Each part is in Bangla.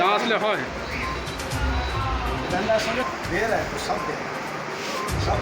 নাচ লে হয় সব সব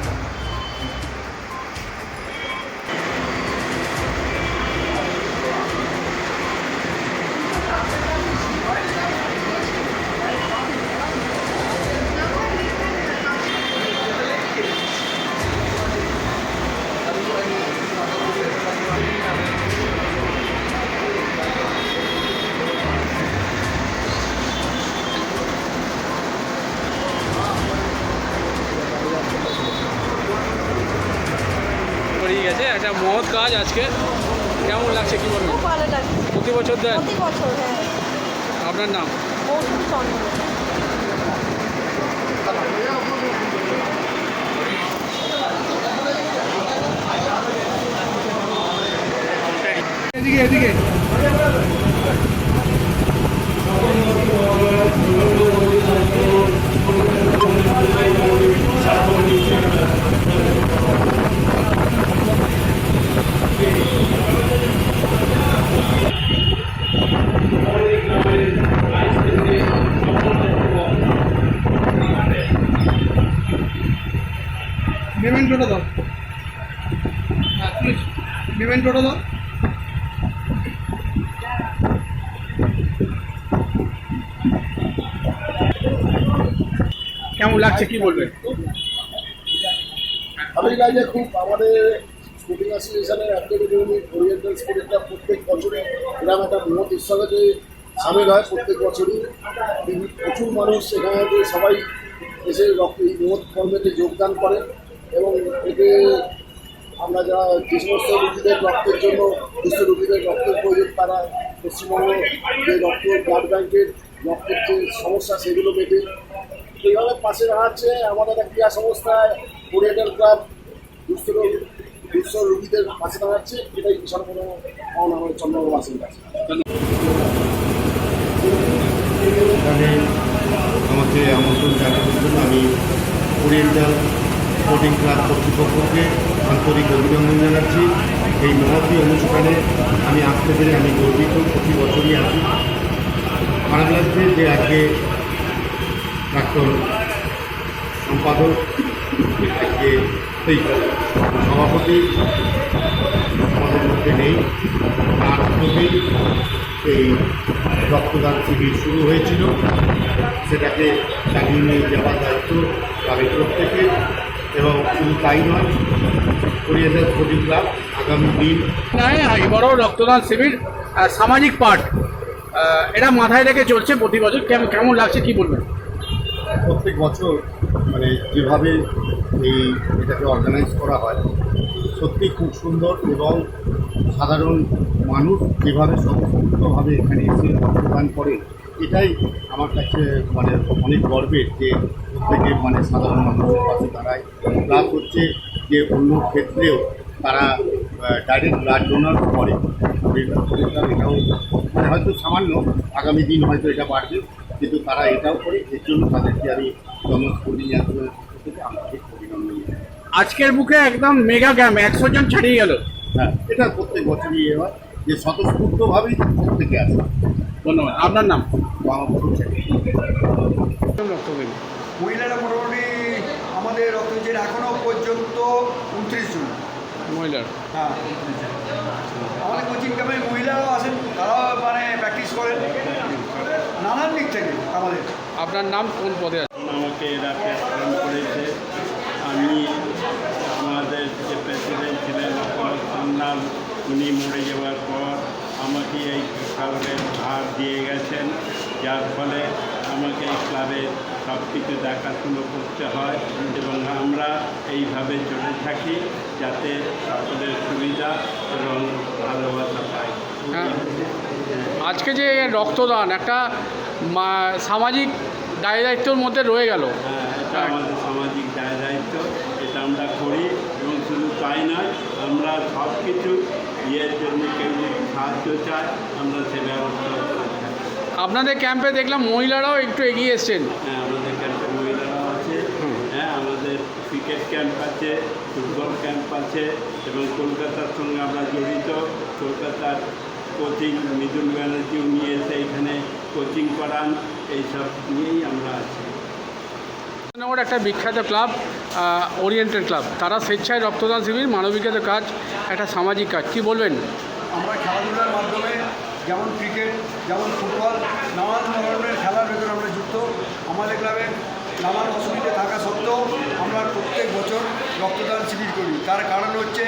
বেরিয়ে গেছে একটা মহৎ কাজ আজকে কেমন লাগছে কি বলবেন খুব ভালো লাগছে প্রতি বছর দেন প্রতি বছর হ্যাঁ আপনার নাম এদিকে এদিকে মেমেন্টোটা দাও কেমন লাগছে, কি বলবেন ভালোই লাগে খুব আমাদের স্পোর্টিং অ্যাসোসিয়েশনের ওরিয়েন্টাল স্পোর্টিংটা প্রত্যেক বছরই এরকম একটা মহৎ উৎসবে যে সামিল হয় প্রত্যেক বছরই। প্রচুর মানুষ এখানে যে সবাই এসে রক্ত এই মহৎ কর্মেতে যোগদান করে এবং এতে আমরা যারা যে সমস্ত রুগীদের রক্তের জন্য সুস্থ রুগীদের রক্তের প্রয়োজন, তারা পশ্চিমবঙ্গ যে রক্ত ব্লাড ব্যাংকের রক্তের যে সমস্যা, সেগুলো মেটে এইভাবে পাশে দাঁড়াচ্ছে আমাদের একটা ক্রীড়া সংস্থা ওরিয়েন্টাল ক্লাব দুস্থ দুস্থ রোগীদের পাশে দাঁড়াচ্ছে। এটাই বিশাল বড় পাওনা আমাদের চন্দ্রবাসীর কাছে আমাকে আমন্ত্রণ জানানোর জন্য আমি ওরিয়েন্টাল স্পোর্টিং ক্লাব কর্তৃপক্ষকে আন্তরিক অভিনন্দন জানাচ্ছি। এই মহতী অনুষ্ঠানে আমি আসতে পেরে আমি গর্বিত। প্রতি বছরই আসি খারাপ লাগছে যে আজকে প্রাক্তন সম্পাদক, আজকে সেই সভাপতি আমাদের মধ্যে নেই। তার থেকেই এই রক্তদান শিবির শুরু হয়েছিল। সেটাকে চালিয়ে নিয়ে যাওয়ার দায়িত্ব ক্লাবের প্রত্যেকে এবং শুধু তাই নয় পরিবেশের ক্লাব আগামী দিন। নয় এবারও রক্তদান শিবির সামাজিক পাঠ এটা মাথায় রেখে চলছে প্রতি বছর। কেমন কেমন লাগছে কি বলবেন? প্রত্যেক বছর মানে যেভাবে এই এটাকে অর্গানাইজ করা হয় সত্যি খুব সুন্দর এবং সাধারণ মানুষ যেভাবে স্বতঃস্ফূর্তভাবে এখানে এসে রক্তদান করে এটাই আমার কাছে মানে অনেক গর্বের যে প্রত্যেকে মানে সাধারণ মানুষের পাশে দাঁড়ায় প্লাস হচ্ছে যে অন্য ক্ষেত্রেও তারা ডাইরেক্ট ব্লাড ডোনার করে। এটাও মানে হয়তো সামান্য আগামী দিন হয়তো এটা বাড়বে কিন্তু তারা এটাও করে। এর জন্য তাদেরকে আমি থেকে অভিনন্দন আজকের বুকে একদম মেগা গ্যাম একশো জন ছাড়িয়ে গেল। হ্যাঁ এটা প্রত্যেক বছরই ইয়ে হয়। যে স্বতঃস্ফূর্তভাবেই প্রত্যেকে আসে। ধন্যবাদ। আপনার নাম? আমার মহিলারা মোটামুটি আমাদের রক্তচের এখনও পর্যন্ত উনত্রিশ জন। মহিলার? হ্যাঁ। আমাদের কোচিং ক্যাম্পে মহিলারাও আসেন তারাও মানে প্র্যাকটিস করেন। নানান দিক থেকে আমাদের। আপনার নাম কোন পদে আছে? আমাকে এরা প্রেরণ করেছে। আমি আমাদের যে প্রেসিডেন্ট ছিলেন সান্নাল উনি মরে যাওয়ার পর আমাকে এই ক্লাবের ভার দিয়ে গেছেন। যার ফলে আমাকে এই ক্লাবের সব কিছু দেখাশুনো করতে হয় এবং আমরা এইভাবে চলে থাকি যাতে সকলের সুবিধা এবং ভালোবাসা পাই। হ্যাঁ। আজকে যে রক্তদান একটা সামাজিক দায় দায়িত্বর মধ্যে রয়ে গেল। হ্যাঁ, এটা আমাদের সামাজিক দায় দায়িত্ব এটা আমরা করি এবং শুধু তাই নয় আমরা সব কিছু ইয়ের জন্য কেউ যদি সাহায্য চায় আমরা সে ব্যবস্থা আপনাদের ক্যাম্পে দেখলাম মহিলারাও একটু এগিয়ে এসছেন হ্যাঁ আমাদের ক্যাম্পে মহিলারাও আছে হ্যাঁ আমাদের ক্রিকেট ক্যাম্প আছে ফুটবল ক্যাম্প আছে এবং কলকাতার সঙ্গে আমরা জড়িত। কলকাতার কোচিং মৃদুল ব্যানার্জি উনি এসে এখানে কোচিং করান। এইসব নিয়েই আমরা আছি। নম্বর একটা বিখ্যাত ক্লাব ওরিয়েন্টেড ক্লাব তারা স্বেচ্ছায় রক্তদান শিবির মানবিকতার কাজ একটা সামাজিক কাজ। কি বলবেন? আমরা খেলাধুলার মাধ্যমে যেমন ক্রিকেট যেমন ফুটবল নানান ধরনের খেলার ভেতরে আমরা যুক্ত। আমাদের ক্লাবে নানান অসুবিধে থাকা সত্ত্বেও আমরা প্রত্যেক বছর রক্তদান শিবির করি। তার কারণ হচ্ছে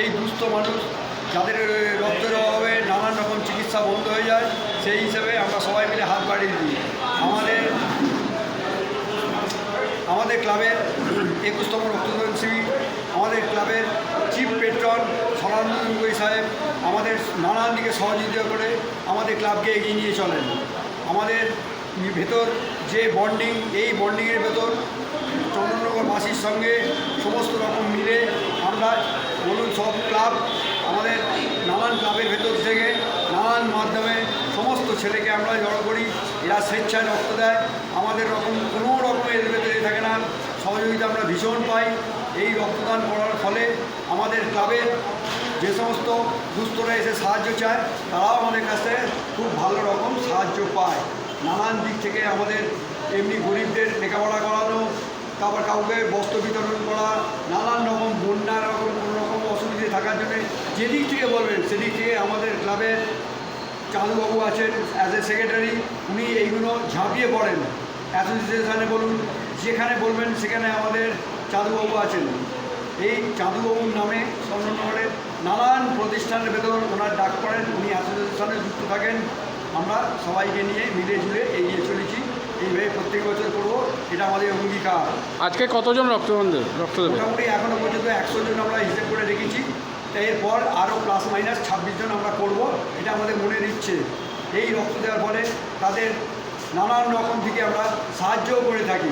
এই দুস্থ মানুষ, যাদের রক্তের অভাবে নানান রকম চিকিৎসা বন্ধ হয়ে যায়, সেই হিসেবে আমরা সবাই মিলে হাত বাড়িয়ে দিই। আমাদের আমাদের ক্লাবের একুশতম রক্তদান শিবির, আমাদের ক্লাবের চিফ পেট্রন সরানন্দ গগৈ সাহেব আমাদের নানান দিকে সহযোগিতা করে আমাদের ক্লাবকে এগিয়ে নিয়ে চলেন। আমাদের ভেতর যে বন্ডিং এই বন্ডিংয়ের ভেতর চন্দননগরবাসীর সঙ্গে সমস্ত রকম মিলে আমরা বলুন সব ক্লাব, আমাদের নানান ক্লাবের ভেতর থেকে নানান মাধ্যমে সমস্ত ছেলেকে আমরা জড়ো করি। এরা স্বেচ্ছায় রক্ত দেয়। আমাদের রকম কোনো রকমের ভেতরে থাকে না। সহযোগিতা আমরা ভীষণ পাই। এই রক্তদান করার ফলে আমাদের ক্লাবের যে সমস্ত দুস্থরা এসে সাহায্য চায়, তারাও আমাদের কাছে খুব ভালো রকম সাহায্য পায়। নানান দিক থেকে আমাদের এমনি গরিবদের লেখাপড়া করানো, তারপর কাউকে বস্ত্র বিতরণ করা, নানান রকম বন্যার রকম কোনো রকম অসুবিধে থাকার জন্য যেদিক থেকে বলবেন, সেদিক থেকে আমাদের ক্লাবের চাঁদুবাবু আছেন অ্যাজ এ সেক্রেটারি উনি এইগুলো ঝাঁপিয়ে পড়েন। অ্যাসোসিয়েশনে বলুন, যেখানে বলবেন সেখানে আমাদের চাঁদুবাবু আছেন। এই চাঁদুবাবুর নামে স্বর্ণনগরের নানান প্রতিষ্ঠানের ভেতর ওনার ডাক পড়েন, উনি অ্যাসোসিয়েশনে যুক্ত থাকেন। আমরা সবাইকে নিয়ে মিলে ঝুলে এগিয়ে চলেছি। এইভাবে প্রত্যেক বছর করব। এটা আমাদের অঙ্গীকার। আজকে কতজন রক্তবন্ধু রক্ত মোটামুটি এখনও পর্যন্ত একশো জন আমরা হিসেব করে রেখেছি। তাই এরপর আরও প্লাস মাইনাস ছাব্বিশ জন আমরা করব। এটা আমাদের মনে নিচ্ছে এই রক্ত দেওয়ার ফলে তাদের নানান রকম থেকে আমরা সাহায্যও করে থাকি।